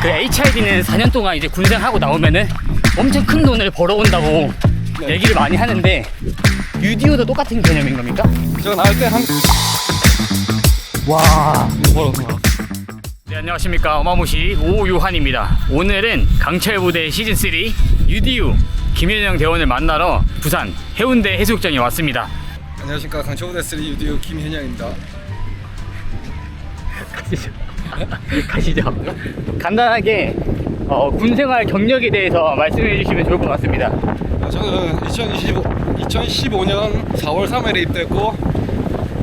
그 HID는 4년 동안 이제 군생하고 나오면은 엄청 큰 돈을 벌어온다고 네. 얘기를 많이 하는데 UDO도 똑같은 개념인 겁니까? 제가 나올 때 한 와. 벌었나? 네, 안녕하십니까. 어마무시 오유한입니다. 오늘은 강철 부대 시즌3 UDU 김현영 대원을 만나러 부산 해운대 해수욕장에 왔습니다. 안녕하십니까 강초부대 3 유디오 김현영입니다. 가시죠. 가시죠. 간단하게 어, 군 생활 경력에 대해서 말씀해 주시면 좋을 것 같습니다. 아, 저는 2025, 2015년 4월 3일에 입대했고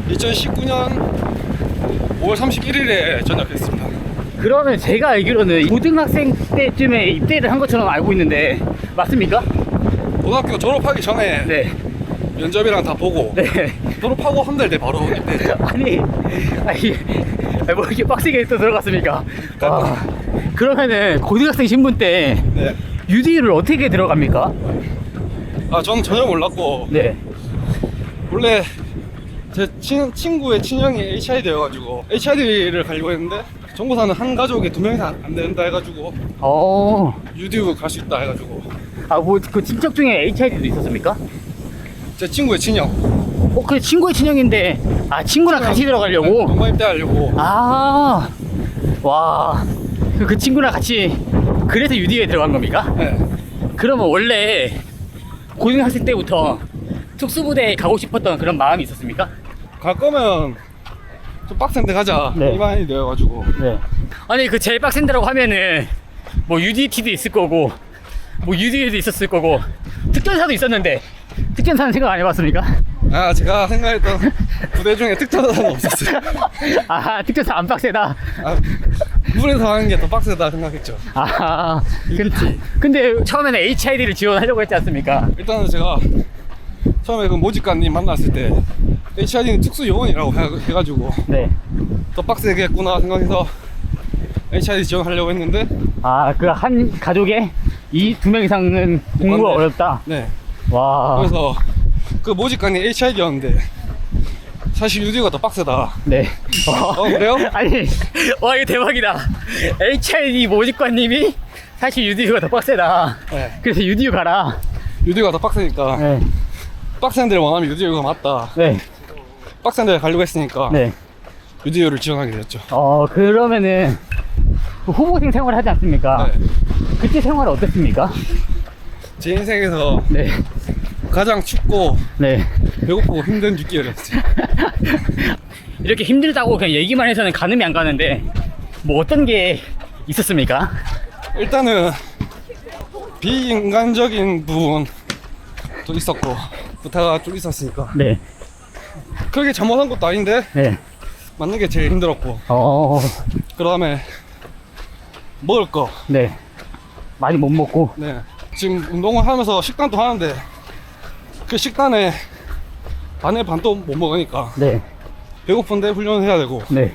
2019년 5월 31일에 전역했습니다. 그러면 제가 알기로는 고등학생 때쯤에 입대를 한 것처럼 알고 있는데 맞습니까? 고등학교 졸업하기 전에 네. 면접이랑 다 보고 네. 졸업하고 한 달 돼 바로 입대. 아니, 아니, 아니, 뭐 이렇게 빡세게 또 들어갔습니까? 아, 그러면은 고등학생 신분 때 네. UD를 어떻게 들어갑니까? 아 저는 전혀 몰랐고 네. 원래 제 친, 친구의 친형이 HID여가지고 HID를 가려고 했는데 정보사는 한 가족에 두 명이서 안, 안 된다 해가지고 어, 유디우 갈수 있다 해가지고 아, 뭐, 그 친척 중에 HID도 있었습니까? 제 친구의 친형 어, 그 친구의 친형인데, 아, 친구랑 같이 들어가려고? 동반 입대하려고 아, 와, 그, 그 친구랑 같이, 그래서 UD에 들어간 겁니까? 네. 그러면 원래 고등학생 때부터 특수부대에 가고 싶었던 그런 마음이 있었습니까? 갈 거면 좀 빡센데 가자 네. 이 마음이 되어가지고 네. 아니 그 제일 빡센 데라고 하면은 뭐 UDT도 있을 거고 뭐 UD도 있었을 거고 특전사도 있었는데 특전사는 생각 안 해봤습니까? 아 제가 생각했던 부대 중에 특전사는 없었어요 아 특전사 안 빡세다. 아, 물에서 하는 게 더 빡세다 생각했죠 아 근데, 근데 처음에는 HID를 지원하려고 했지 않습니까? 일단은 제가 처음에 그 모직관님 만났을 때 HID는 특수 요원이라고 해- 해가지고 네. 더 빡세겠구나 생각해서 HID 지원하려고 했는데 아 그 한 가족에 이 두 명 이상은 공부가 맞네. 어렵다. 네 와. 그래서 그 모직관이 HID였는데 사실 유디가 더 빡세다 네. 어 그래요? 아니, 와, 이거 대박이다. HID 모직관님이 사실 UDU가 더 빡세다. 네 그래서 UDU 가라. 유디가 더 빡세니까 네. 빡센 데를 원하면 유디가 맞다 네. 빡센 데를 가려고 했으니까 네. 유디오를 지원하게 됐죠 어, 그러면은 그 후보생 생활을 하지 않습니까? 네. 그때 생활은 어땠습니까? 제 인생에서 네. 가장 춥고 네. 배고프고 힘든 6개월이었어요 이렇게 힘들다고 그냥 얘기만 해서는 가늠이 안 가는데 뭐 어떤 게 있었습니까? 일단은 비인간적인 부분도 있었고 부타가 좀 있었으니까 네. 그렇게 잘못한 것도 아닌데 네. 맞는 게 제일 힘들었고 어, 그 다음에 먹을 거 네. 많이 못 먹고. 네. 지금 운동을 하면서 식단도 하는데 그 식단에 반에 반도 못 먹으니까 네. 배고픈데 훈련을 해야 되고 네.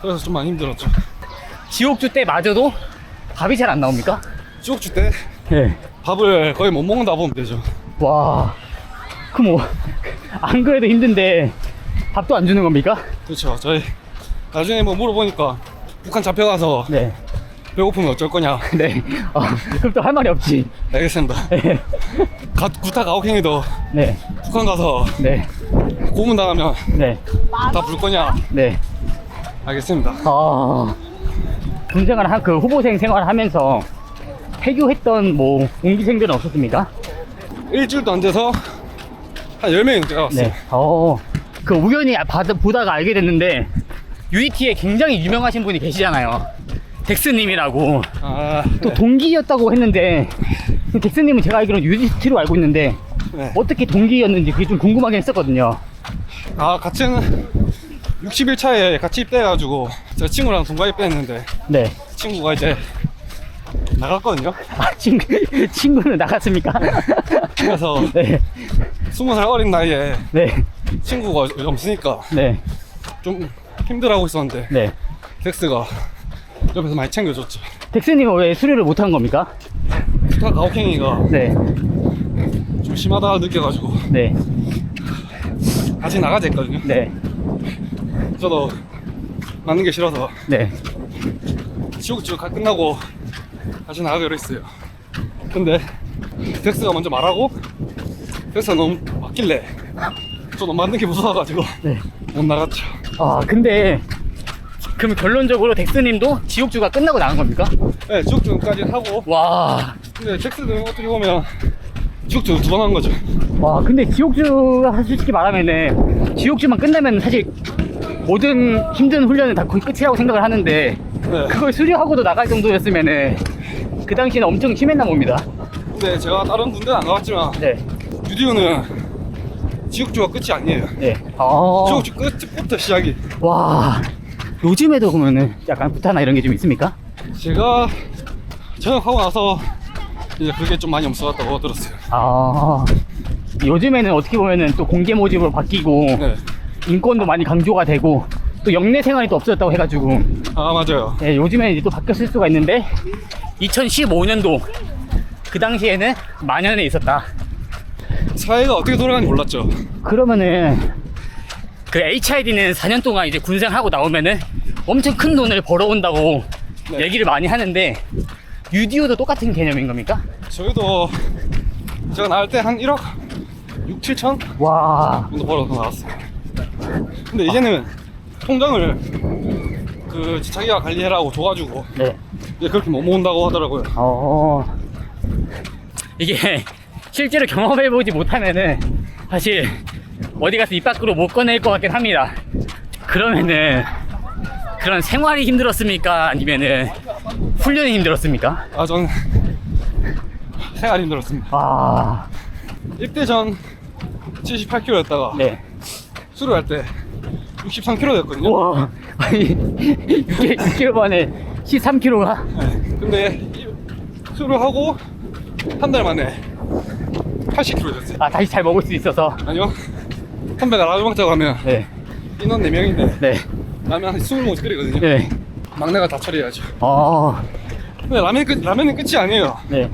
그래서 좀 많이 힘들었죠 지옥주 때 마저도 밥이 잘 안 나옵니까? 지옥주 때 네. 밥을 거의 못 먹는다 보면 되죠 와, 그 뭐, 안 그래도 힘든데 밥도 안 주는 겁니까? 그렇죠 저희 나중에 뭐 물어보니까 북한 잡혀가서 네. 배고프면 어쩔 거냐 네. 어, 그럼 또 할 말이 없지. 알겠습니다 네. 가, 구타 가혹행위도 네. 북한 가서 네. 고문 당하면 네. 다 불 거냐 네. 알겠습니다 아, 군생활 한, 그 후보생 생활 하면서 해교했던 뭐 공기생들은 없었습니까? 일주일도 안 돼서 한 10명이 들어갔어요 네. 어, 그 우연히 봐- 보다가 알게 됐는데 UET에 굉장히 유명하신 분이 계시잖아요. 덱스님이라고. 아, 또 네. 동기였다고 했는데 그 덱스님은 제가 알기로는 UET로 알고 있는데 네. 어떻게 동기였는지 그게 좀 궁금하긴 했었거든요. 아 같은 60일 차에 같이 입대해가지고 제 친구랑 동갑 입대했는데 네. 친구가 이제 나갔거든요 아, 친구, 친구는 나갔습니까? 그래서 네. 20살 어린 나이에 네. 친구가 없으니까 네. 좀 힘들어하고 있었는데 네. 덱스가 옆에서 많이 챙겨줬죠 덱스님은 왜 수료를 못한 겁니까? 부타 가혹행위가 네. 좀 심하다 느껴가지고 네. 다시 나가자 했거든요 네. 저도 맞는 게 싫어서 네. 지옥지옥 끝나고 다시 나가기로 했어요. 근데 덱스가 먼저 말하고 덱스가 너무 맞길래 저 너무 맞는 게 무서워가지고 네. 못 나갔죠. 아 근데 그럼 결론적으로 덱스님도 지옥주가 끝나고 나간 겁니까? 네, 지옥지옥까지 하고 와, 근데 덱스는 어떻게 보면 지옥지옥 두번 한 거죠. 와 근데 지옥주가 솔직히 말하면은 지옥주만 끝나면 사실 모든 힘든 훈련은 다 거의 끝이라고 생각을 하는데 네. 그걸 수료하고도 나갈 정도였으면은 그 당시에는 엄청 심했나 봅니다. 근데 제가 다른 군대는 안 가봤지만 네, 유디오는 지옥주가 끝이 아니에요. 네. 아, 지옥주 끝부터 시작이. 와 요즘에도 그러면은 약간 구타나 이런 게 좀 있습니까? 제가 전역하고 나서 이제 그게 좀 많이 없어졌다고 들었어요. 아 요즘에는 어떻게 보면은 또 공개 모집으로 바뀌고 네. 인권도 많이 강조가 되고 또 영내 생활이 또 없어졌다고 해가지고 아 맞아요. 네, 요즘에는 이제 또 바뀌었을 수가 있는데 2015년도 그 당시에는 만연해 있었다. 사회가 어떻게 돌아가는지 몰랐죠. 그러면은 그 HID는 4년 동안 이제 군생하고 나오면은 엄청 큰 돈을 벌어온다고 네. 얘기를 많이 하는데 UDO도 똑같은 개념인 겁니까? 저희도 제가 나갈 때한 1억 6, 7천 와, 정도 벌어서 나왔어요. 근데 이제는 통장을 그 자기가 관리해라고 줘가지고 네. 이제 그렇게 못 모은다고 하더라고요. 어 이게 실제로 경험해보지 못하면은 사실 어디 가서 입 밖으로 못 꺼낼 것 같긴 합니다. 그러면은 그런 생활이 힘들었습니까? 아니면은 훈련이 힘들었습니까? 아전 생활이 힘들었습니다. 아, 입대 전 78kg였다가 네. 수료할 때 63kg 됐거든요. 우와, 아니 6kg 만에 13kg가 네. 근데 이- 수료하고 한 달 만에 80kg 됐어요. 아 다시 잘 먹을 수 있어서 아니요. 선배가 라면 먹자고 하면 네, 인원 4명인데 네, 라면 한 20봉지 끓이거든요. 네. 막내가 다 처리해야죠. 어, 근데 라면 끝, 라면은 끝이 아니에요. 네,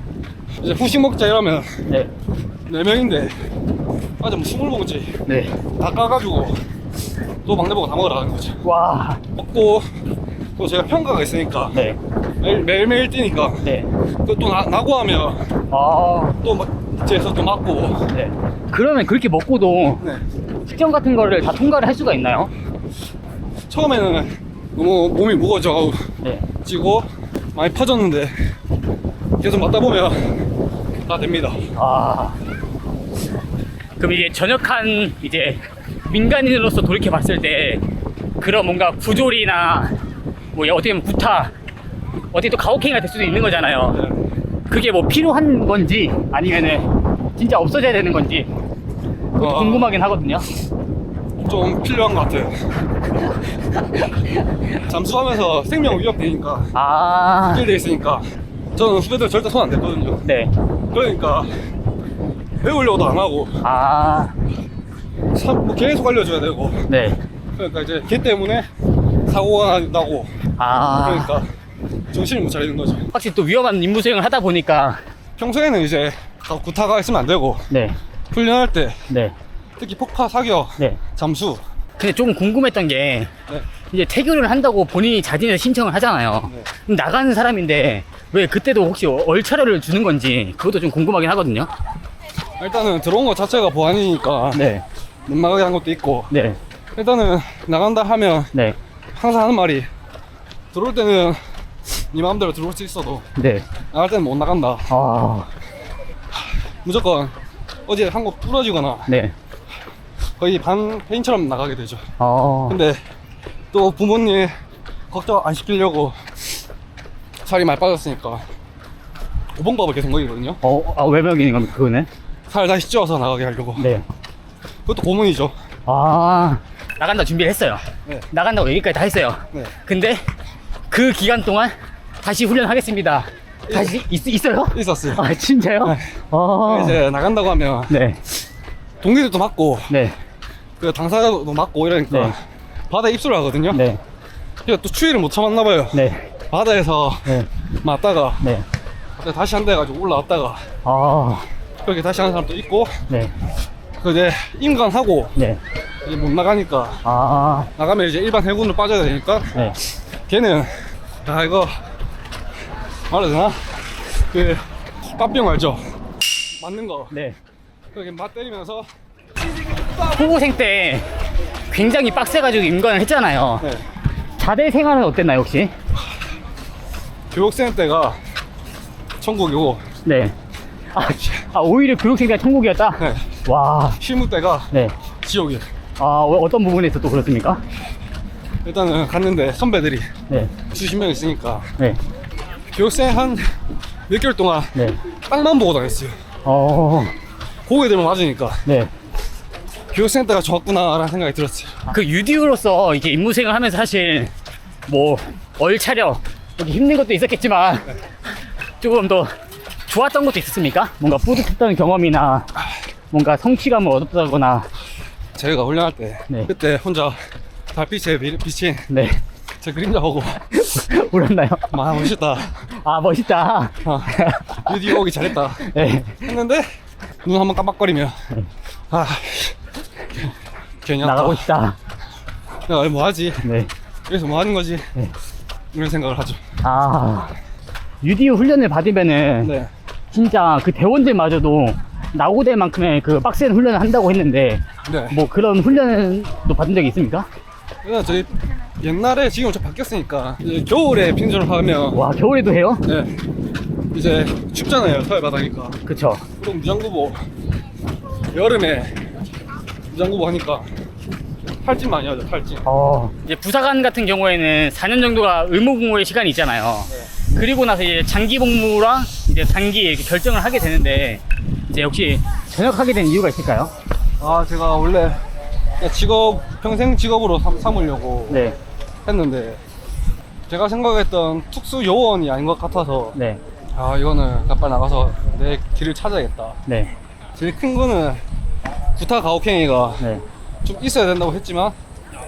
이제 후식 먹자 이러면 네, 4명인데 맞아 뭐 20봉지 네. 다 까가지고 또 막내 보고 다 먹으라는 거죠. 와, 먹고 또 제가 평가가 있으니까 네, 매일, 매일매일 뛰니까 네. 또, 또 나, 나고 하면 아, 또 막, 제에서 또 맞고 네. 그러면 그렇게 먹고도 네. 측정 같은 거를 다 통과를 할 수가 있나요? 처음에는 너무 몸이 무거워져가지고 네. 많이 퍼졌는데 계속 맞다 보면 다 됩니다. 아. 그럼 이게 전역한 이제 민간인으로서 돌이켜 봤을 때 그런 뭔가 부조리나 뭐 어떻게 보면 구타 어떻게 또 가혹행위가 될 수도 있는 거잖아요. 네. 그게 뭐 필요한 건지 아니면은 진짜 없어져야 되는 건지 그것도 어, 궁금하긴 하거든요. 좀 필요한 것 같아요. 잠수하면서 생명 위협되니까. 아, 돼 있으니까. 저는 후배들 절대 손 안 댔거든요. 네. 그러니까 배우려고도 안 하고. 아, 참, 뭐 계속 알려줘야 되고. 네. 그러니까 이제 걔 때문에 사고가 나고. 아, 그러니까 정신을 못 차리는 거죠. 확실히 또 위험한 임무 수행을 하다 보니까. 평소에는 이제 다 구타가 있으면 안 되고. 네, 훈련할 때 네, 특히 폭파 사격 네. 잠수 근데 좀 궁금했던 게 네. 이제 태교를 한다고 본인이 자진해서 신청을 하잖아요. 네. 그럼 나가는 사람인데 왜 그때도 혹시 얼차려를 주는 건지 그것도 좀 궁금하긴 하거든요. 일단은 들어온 것 자체가 보안이니까 네, 못 나가게 한 것도 있고 네, 일단은 나간다 하면 네, 항상 하는 말이 들어올 때는 네 마음대로 들어올 수 있어도 네. 나갈 때는 못 나간다 아, 무조건 어디에 한곳 부러지거나 네. 거의 반 페인처럼 나가게 되죠 아, 근데 또 부모님 걱정 안 시키려고 살이 많이 빠졌으니까 오봉밥을 계속 먹이거든요 어, 아, 외벽인 겁니까, 그거는? 살 다시 찌워서 나가게 하려고 네. 그것도 고문이죠 아, 나간다 준비를 했어요. 네. 나간다고 얘기까지 다 했어요. 네. 근데 그 기간 동안 다시 훈련하겠습니다. 다시 있, 있어요? 있었어요 아, 진짜요? 네. 아, 이제 나간다고 하면 네, 동기들도 맞고 네, 그 당사자도 맞고 이러니까 네. 바다에 입수를 하거든요 네, 그러니까 또 추위를 못 참았나 봐요 네, 바다에서 네, 맞다가 네. 갑자기 다시 한다 해가지고 올라왔다가 아, 그렇게 다시 하는 사람도 있고 네, 그 이제 인간하고 네. 이제 못 나가니까 아, 나가면 이제 일반 해군으로 빠져야 되니까 네. 걔는 야 이거 말해도 되나? 그 빠병 알죠? 맞는 거 네. 그렇게 맞 때리면서 초고생 때 굉장히 빡세가지고 임관을 했잖아요. 네. 자대 생활은 어땠나요, 혹시? 교육생 때가 천국이고 네. 아, 아 오히려 교육생 때가 천국이었다? 네. 와, 실무 때가 네. 지옥이에요 아, 어- 어떤 부분에서 또 그렇습니까? 일단은 갔는데 선배들이 네. 수십 명 있으니까 네. 교육생 한 몇 개월 동안 네. 땅만 보고 다녔어요 어, 고개들만 맞으니까 네. 교육생 때가 좋았구나라는 생각이 들었어요 그 유디우로서 이게 임무생활 하면서 사실 뭐 얼차려 힘든 것도 있었겠지만 조금 더 좋았던 것도 있었습니까? 뭔가 뿌듯했던 경험이나 뭔가 성취감을 얻었다거나 저희가 훈련할 때 네. 그때 혼자 달빛에 비- 비친 네 제 그림자 보고 울었나요? 아 멋있다 아 멋있다 아, 유디 오기 잘했다 네. 했는데 눈 한번 깜빡거리면 아 괜히 나가고 싶다 내가 뭐 하지 네. 여기서 뭐 하는 거지 네. 이런 생각을 하죠 아 유디우 훈련을 받으면은 네 진짜 그 대원들마저도 나고대만큼의 그 빡센 훈련을 한다고 했는데 네. 뭐 그런 훈련도 받은 적이 있습니까? 그냥 저희 옛날에 지금 좀 바뀌었으니까 이제 겨울에 빙전을 하면 와 겨울에도 해요? 네 이제 춥잖아요 서해 바다니까 그쵸 그럼 무장구보 여름에 무 장구보 하니까 탈진 많이 하죠 탈진. 어 이제 부사관 같은 경우에는 4년 정도가 의무 복무의 시간이 있잖아요. 그리고 나서 이제 장기 복무랑 이제 단기 이렇게 결정을 하게 되는데 이제 혹시 전역하게 된 이유가 있을까요? 아 제가 원래 그냥 직업 평생 직업으로 삼, 삼으려고 네, 했는데 제가 생각했던 특수 요원이 아닌 것 같아서 네, 아 이거는 빨리 나가서 내 길을 찾아야겠다. 네, 제일 큰 거는 구타 가혹행위가 네, 좀 있어야 된다고 했지만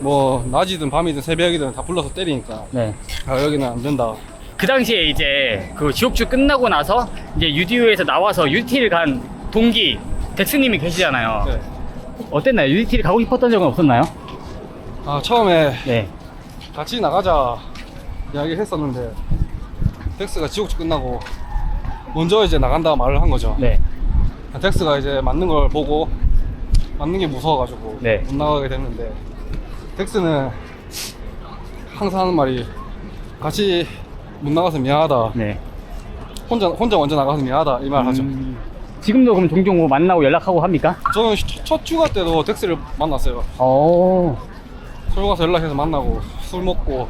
뭐 낮이든 밤이든 새벽이든 다 불러서 때리니까 네. 아 여기는 안 된다 그 당시에 이제 그 지옥주 끝나고 나서 이제 UDU에서 나와서 UT를 간 동기 덱스님이 계시잖아요. 네. 어땠나요? UT를 가고 싶었던 적은 없었나요? 아 처음에 네, 같이 나가자 이야기 했었는데 덱스가 지옥주 끝나고 먼저 이제 나간다 말을 한 거죠 네, 덱스가 이제 맞는 걸 보고 맞는 게 무서워가지고 네. 못 나가게 됐는데 덱스는 항상 하는 말이 같이 못 나가서 미안하다 네. 혼자 혼자 먼저 나가서 미안하다 이 말 하죠 음, 지금도 그럼 종종 뭐 만나고 연락하고 합니까? 저는 첫, 첫 휴가 때도 덱스를 만났어요 오, 서울 가서 연락해서 만나고 술 먹고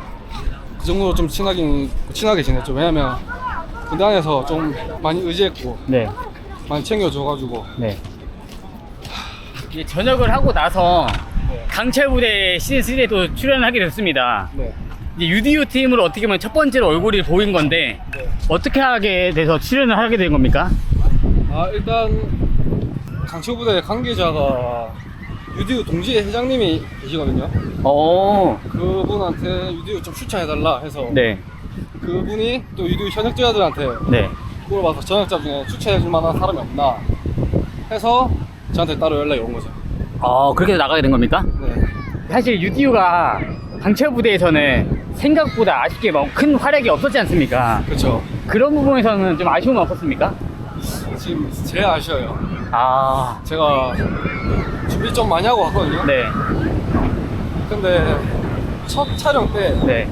그 정도로 좀 친하긴 친하게 지냈죠 왜냐면 군대 안에서 좀 많이 의지했고 네, 많이 챙겨줘가지고 네. 이제 전역을 하고 나서 네. 강철 부대 시즌 3에도 출연을 하게 됐습니다. 네. 이제 UDU 팀으로 어떻게 보면 첫 번째로 얼굴이 보인 건데 네. 어떻게 하게 돼서 출연을 하게 된 겁니까? 아 일단 강철 부대 관계자가 유디우 동지 회장님이 계시거든요. 오, 그분한테 유디우 좀 추천해달라 해서 네, 그분이 또 유디우 현역자들한테 네. 물어봐서 전역자 중에 추천해줄 만한 사람이 없나 해서 저한테 따로 연락이 온 거죠. 어, 그렇게 해서 나가게 된 겁니까? 네. 사실 UDU가 강철 부대에서는 생각보다 아쉽게 뭐큰 활약이 없었지 않습니까? 그렇죠. 그런 부분에서는 좀 아쉬움은 없었습니까? 지금 제일 아쉬워요. 아, 제가 준비 좀 많이 하고 왔거든요. 네, 근데 첫 촬영 때 네,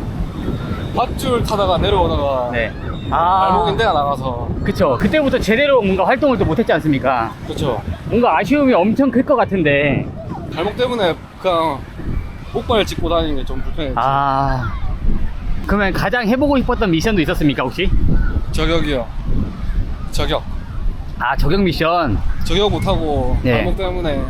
밧줄 타다가 내려오다가 네. 아, 발목인대가 나가서 그쵸. 그때부터 제대로 뭔가 활동을 또 못했지 않습니까? 그렇죠. 뭔가 아쉬움이 엄청 클 것 같은데. 발목 때문에 그냥 목발을 짚고 다니는 게 좀 불편했지. 아, 그러면 가장 해보고 싶었던 미션도 있었습니까, 혹시? 저격이요. 저격. 아, 저격 미션. 저격 못하고 네. 발목 때문에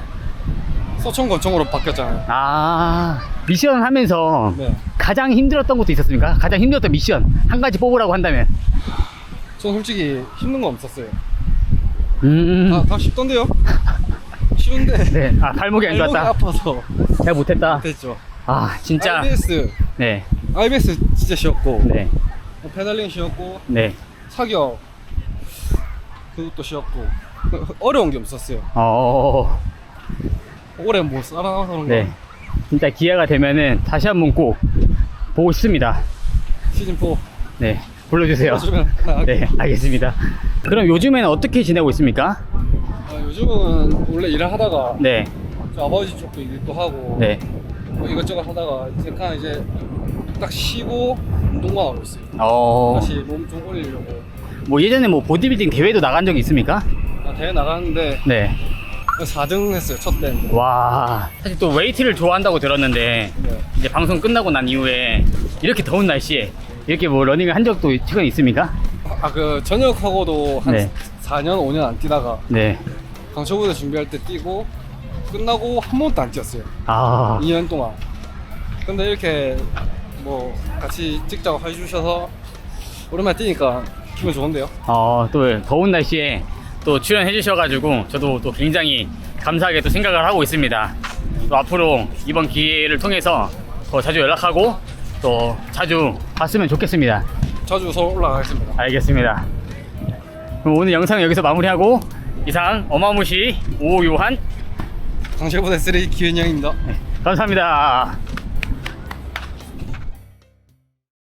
소총 권총으로 바뀌었잖아요. 아, 미션 하면서 네. 가장 힘들었던 것도 있었습니까? 가장 힘들었던 미션. 한 가지 뽑으라고 한다면. 전 솔직히 힘든 건 없었어요. 음. 다, 다 쉽던데요? 쉬운데. 네. 아, 발목이 안 발목이 좋았다. 아파서 잘 못했다. 됐죠. 아, 진짜. IBS. 네. IBS 진짜 쉬웠고. 네. 뭐 페달링 쉬웠고. 네. 사격. 그것도 쉬웠고. 어려운 게 없었어요. 어, 오래 못 살아나서 그런 거. 네. 진짜 기회가 되면은 다시 한번 꼭 보고 싶습니다. 시즌 4. 네. 불러주세요. 불러주면 나갈게요. 네, 알겠습니다. 그럼 요즘에는 어떻게 지내고 있습니까? 아, 요즘은 원래 일을 하다가 네, 저 아버지 쪽도 일도 하고 네. 뭐 이것저것 하다가 잠깐 이제 딱 쉬고 운동만 하고 있어요. 어, 다시 몸 좀 올리려고. 뭐 예전에 뭐 보디빌딩 대회도 나간 적이 있습니까? 아, 대회 나갔는데 네. 4등 했어요 첫 대인데. 와, 사실 또 웨이트를 좋아한다고 들었는데 네. 이제 방송 끝나고 난 이후에 이렇게 더운 날씨에 이렇게 뭐 러닝을 한 적도 최근 있습니까? 아그 전역하고도 한 네. 4년 5년 안 뛰다가 네. 강초부대 준비할 때 뛰고 끝나고 한 번도 안 뛰었어요. 아, 2년 동안. 근데 이렇게 뭐 같이 찍자고 해주셔서 오랜만에 뛰니까 기분 좋은데요. 어, 또 더운 날씨에 또 출연해 주셔가지고 저도 또 굉장히 감사하게 또 생각을 하고 있습니다. 또 앞으로 이번 기회를 통해서 더 자주 연락하고 또 자주 봤으면 좋겠습니다. 자주 서울 올라가겠습니다. 알겠습니다. 그럼 오늘 영상 여기서 마무리하고 이상 어마무시 오요한 강철부대 3 기현영입니다. 감사합니다.